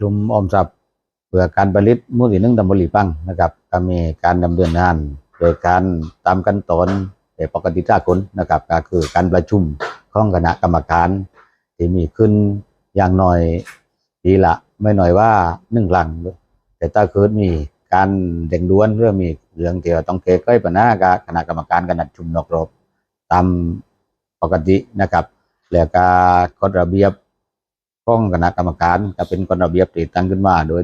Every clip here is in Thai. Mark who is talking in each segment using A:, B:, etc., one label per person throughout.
A: กลุ่มออมทรัพย์เพื่อการผลิตมู่ที่หนึ่งตำบลหลีปังนะครับก็มีการดำเนินงานโดยการตามขั้นตอนแต่ปกติสากลนะครับก็คือการประชุมของคณะกรรมการ ที่มีขึ้นอย่างน้อยปีละไม่หน้อยว่าหนึ่งครั้งแต่ถ้าเกิดมีการเด่งด้วนเรื่องมีเรื่องที่เราต้องเก้ไขปัญหากับคณะกรรมการกันนัดชุมนอกรบตามปกตินะครับ แล้วก็กฎระเบียบ ของคณะกรรมการก็เป็นกฎระเบียบที่ตั้งขึ้นมาโดย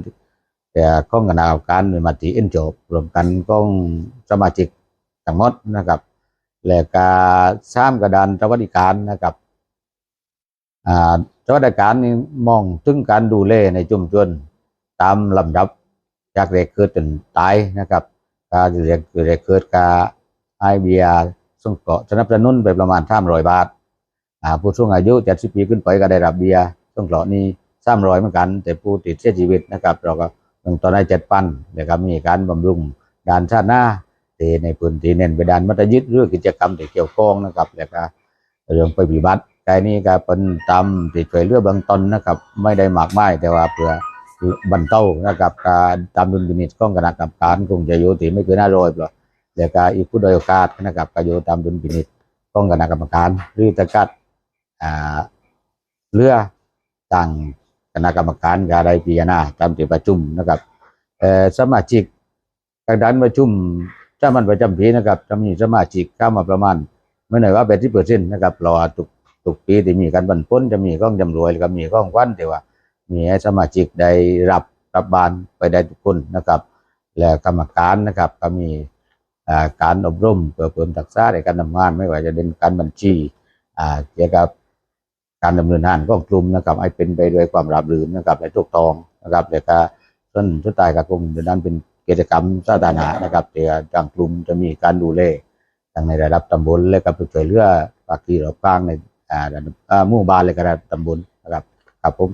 A: แต่ของคณะกรรมการเป็นมติเอ็นจบรวมกันของสมาชิกทั้งหมดนะครับ แล้วก็สร้างกระดานสวัสดิการนะครับอ่าสวัสดิการนี่มองถึงการดูแลในชุมชนตามลำดับจากเด็กเกิดจนตายนะครับการเด็กเด็กเกิดกาไอเบียส่งเกาะสนับสนุนไปประมาณสามร้อยบาทผู้สูงอายุเจ็ดสิบปีขึ้นไปก็ได้รับเบียร์ ส่งเกานี้สามร้อยเหมือนกัน แต่ผู้ติดเสียชีวิตนะครับ เราก็ลงตอนได้เจ็ดปันนะครับมีการบำรุงด้านชาติหน้าที่ในพื้นที่เน้นไปด้านมัธยิดหรือกิจกรรมที่เกี่ยวข้องนะครับแล้วก็เรื่องไปปฏิบัติกายนี้ก็เป็นตามที่ช่วยเลือเบื้องตนนะครับ ไม่ได้หมากมายแต่ว่าเพื่อบรรเทานะครับการตามดุลพินิจของคณะกรรมการคงจะอยู่ที่ไม่เกินห้าร้อยหรอกแล้วก็อีกผู้โดยโอกาสนะครับก็อยู่ตามดุลพินิจของคณะกรรมการหรือตะกัดอ่าเรือ ต่างคณะกรรมการก็ได้พิจารณาตามที่ประชุมนะครับสมาชิกการดันประชุมถ้ามันประจำปีนะครับจะมีสมาชิกเข้ามาประมาณไม่หน่อยว่าเป็นที่เปอร์เซ็นต์นะครับรอทุกทุกปีที่มีการบรรพ้นจะมีข้องจำรวยแล้วก็มีข้องวันแต่ว่า มีสมาชิกได้รับรับบานไปได้ทุกคนนะครับ และกรรมการนะครับ ก็มีการอบรมเพื่อเพิ่มทักษะในการทำงาน ไม่ว่าจะเป็นการบัญชีเกี่ยวกับ การดำเนินงานของกลุ่มนะครับให้เป็นไปด้วยความราบรื่นนะครับและถูกต้องนะครับแล้วก็ส่วนสุดท้ายก็คงจะนั้นเป็นกิจกรรมสาธารณะนะครับที่ทางกลุ่มจะมีการดูแลทั้งในระดับตำบลและก็ช่วยเหลือภาคีรอบกลางในอ่าระดับอ่าหมู่บ้านเลยก็ได้ตำบลนะครับครับผม